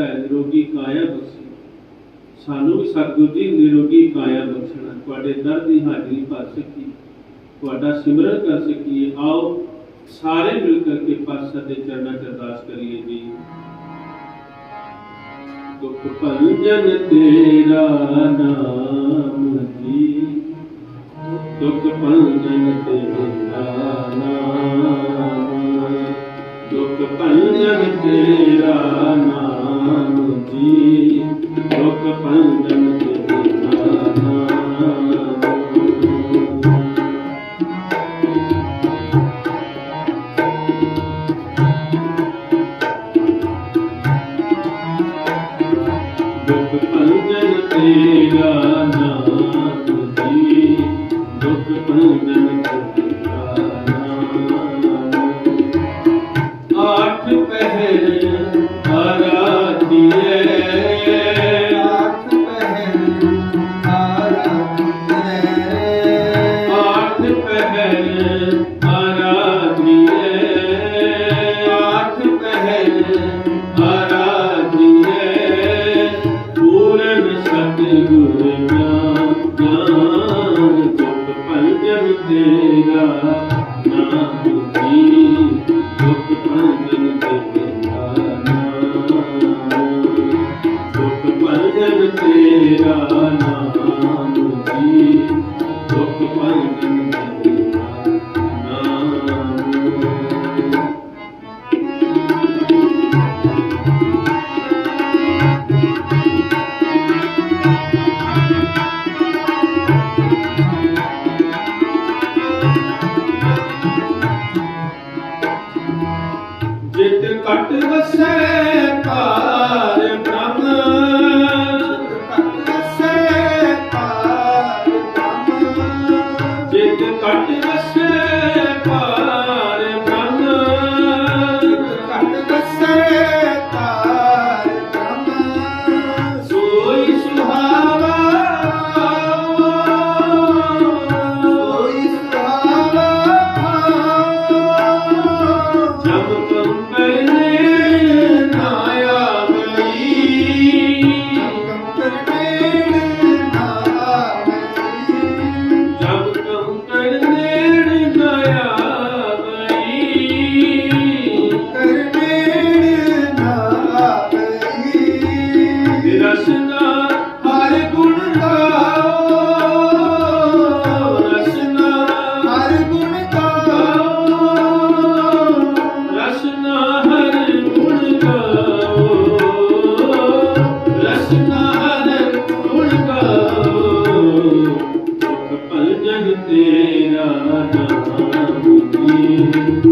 ਦਿੱਤਾ ਹੈ ਨਿਰੋਗੀ ਕਾਇਆ ਬਖਸ਼ੀ। ਸਾਨੂੰ ਵੀ ਸਤਿਗੁਰ ਦੀ ਨਿਰੋਗੀ ਕਾਇਆ ਬਖਸ਼ਣਾ, ਤੁਹਾਡੇ ਦਰ ਦੀ ਹਾਜ਼ਰੀ ਭਰ ਸਕੀ ਤੁਹਾਡਾ ਸਿਮਰਨ ਕਰ ਸਕੀਏ। ਆਓ ਸਾਰੇ ਮਿਲ ਕਰਕੇ ਪਾਤਸ਼ਾਹ ਦੇ ਚਰਨਾਂ 'ਚ ਅਰਦਾਸ ਕਰੀਏ ਜੀ। ਦੁਖ ਭੰਜਨ ਤੇਰਾ ਨਾਮ ਜੀ। ਦੁਖ ਭੰਜਨ ਤੇਰਾ ਨਾਮ ਦੁਖ ਭੰਜਨ ਤੇਰਾ ਨਾਮ What was said ਜਗ ਤੇਰਾ ਨਾਮ ਕੀ?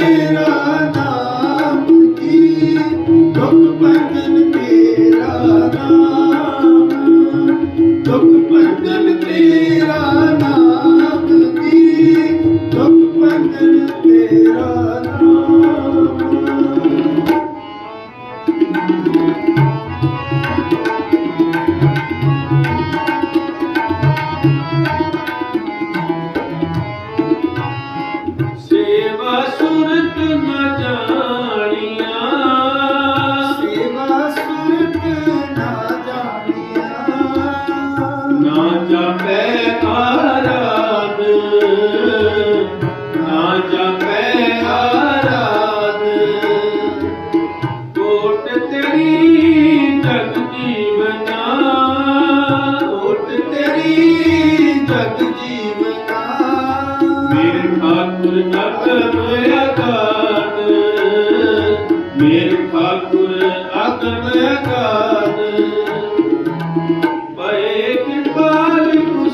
Krishna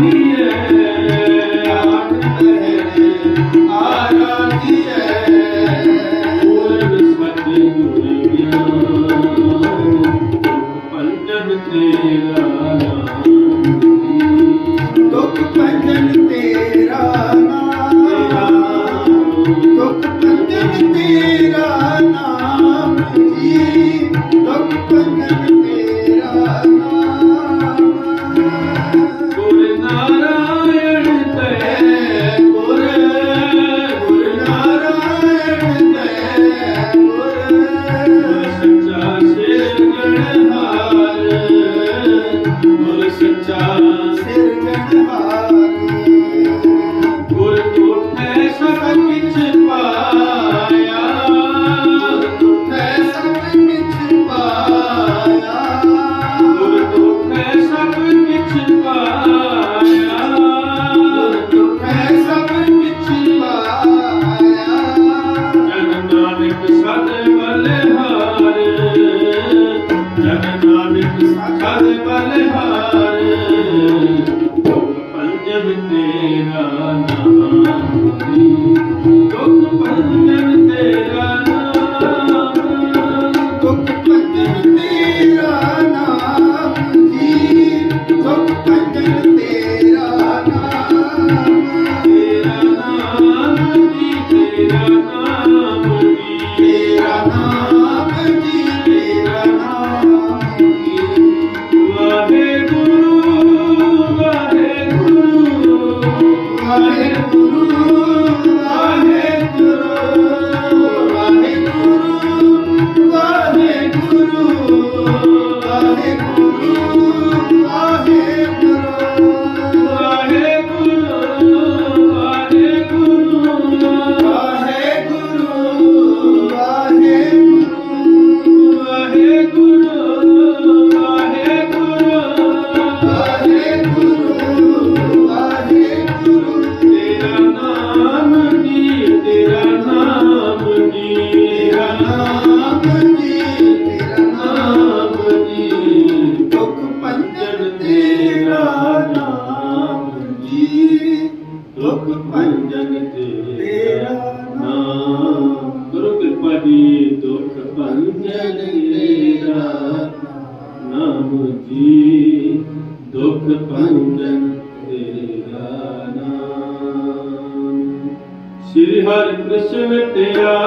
família. ਕਰ ਬਲਹਾਰ। Yeah.